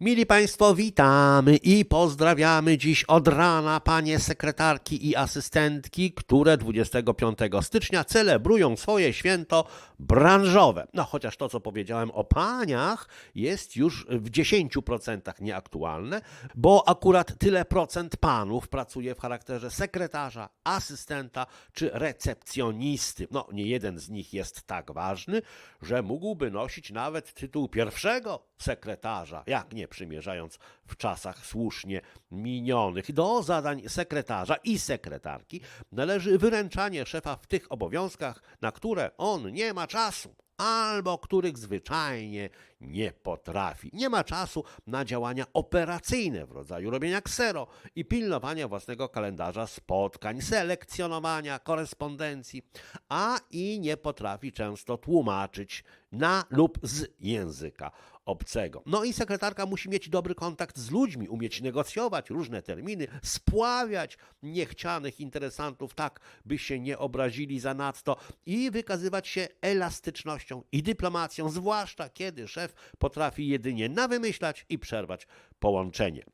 Mili Państwo, witamy i pozdrawiamy dziś od rana panie sekretarki i asystentki, które 25 stycznia celebrują swoje święto branżowe. No, chociaż to, co powiedziałem o paniach, jest już w 10% nieaktualne, bo akurat tyle procent panów pracuje w charakterze sekretarza, asystenta czy recepcjonisty. No, nie jeden z nich jest tak ważny, że mógłby nosić nawet tytuł pierwszego sekretarza, jak nie przymierzając w czasach słusznie minionych. Do zadań sekretarza i sekretarki należy wyręczanie szefa w tych obowiązkach, na które on nie ma czasu albo których zwyczajnie nie potrafi. Nie ma czasu na działania operacyjne w rodzaju robienia ksero i pilnowania własnego kalendarza spotkań, selekcjonowania korespondencji, a i nie potrafi często tłumaczyć na lub z języka obcego. No i sekretarka musi mieć dobry kontakt z ludźmi, umieć negocjować różne terminy, spławiać niechcianych interesantów tak, by się nie obrazili zanadto i wykazywać się elastycznością i dyplomacją, zwłaszcza kiedy szef potrafi jedynie nawymyślać i przerwać połączenie.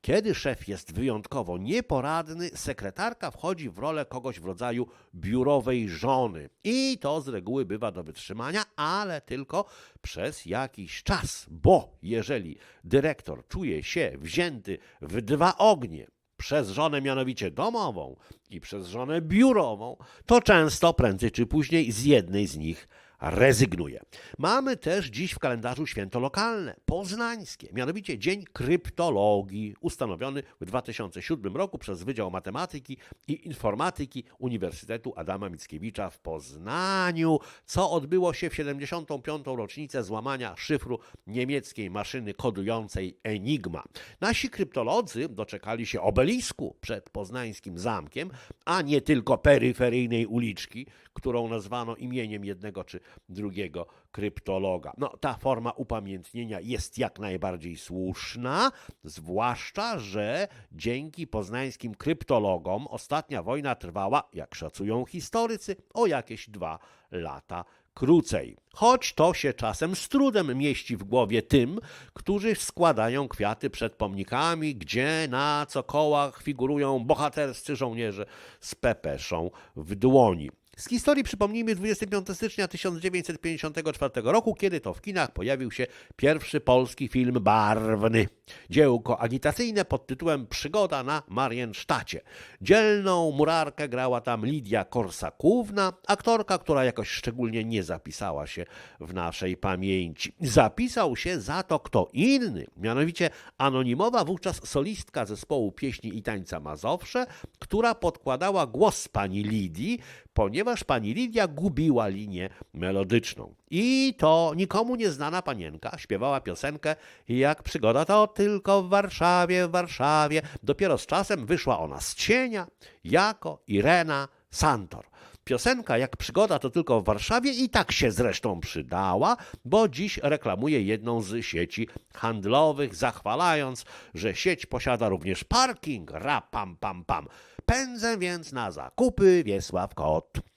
Kiedy szef jest wyjątkowo nieporadny, sekretarka wchodzi w rolę kogoś w rodzaju biurowej żony. I to z reguły bywa do wytrzymania, ale tylko przez jakiś czas, bo jeżeli dyrektor czuje się wzięty w dwa ognie, przez żonę mianowicie domową i przez żonę biurową, to często prędzej czy później z jednej z nich rezygnuje. Mamy też dziś w kalendarzu święto lokalne, poznańskie, mianowicie Dzień Kryptologii, ustanowiony w 2007 roku przez Wydział Matematyki i Informatyki Uniwersytetu Adama Mickiewicza w Poznaniu, co odbyło się w 75. rocznicę złamania szyfru niemieckiej maszyny kodującej Enigma. Nasi kryptolodzy doczekali się obelisku przed poznańskim zamkiem, a nie tylko peryferyjnej uliczki, którą nazwano imieniem jednego czy drugiego kryptologa. No, ta forma upamiętnienia jest jak najbardziej słuszna, zwłaszcza, że dzięki poznańskim kryptologom ostatnia wojna trwała, jak szacują historycy, o jakieś dwa lata krócej. Choć to się czasem z trudem mieści w głowie tym, którzy składają kwiaty przed pomnikami, gdzie na cokołach figurują bohaterscy żołnierze z pepeszą w dłoni. Z historii przypomnijmy 25 stycznia 1954 roku, kiedy to w kinach pojawił się pierwszy polski film barwny. Dziełko agitacyjne pod tytułem Przygoda na Mariensztacie. Dzielną murarkę grała tam Lidia Korsakówna, aktorka, która jakoś szczególnie nie zapisała się w naszej pamięci. Zapisał się za to kto inny, mianowicie anonimowa wówczas solistka zespołu pieśni i tańca Mazowsze, która podkładała głos pani Lidii, ponieważ pani Lidia gubiła linię melodyczną. I to nikomu nieznana panienka śpiewała piosenkę Jak przygoda to tylko w Warszawie, w Warszawie. Dopiero z czasem wyszła ona z cienia jako Irena Santor. Piosenka Jak przygoda to tylko w Warszawie i tak się zresztą przydała, bo dziś reklamuje jedną z sieci handlowych, zachwalając, że sieć posiada również parking, ra pam pam pam. Pędzę więc na zakupy Wiesław Kot.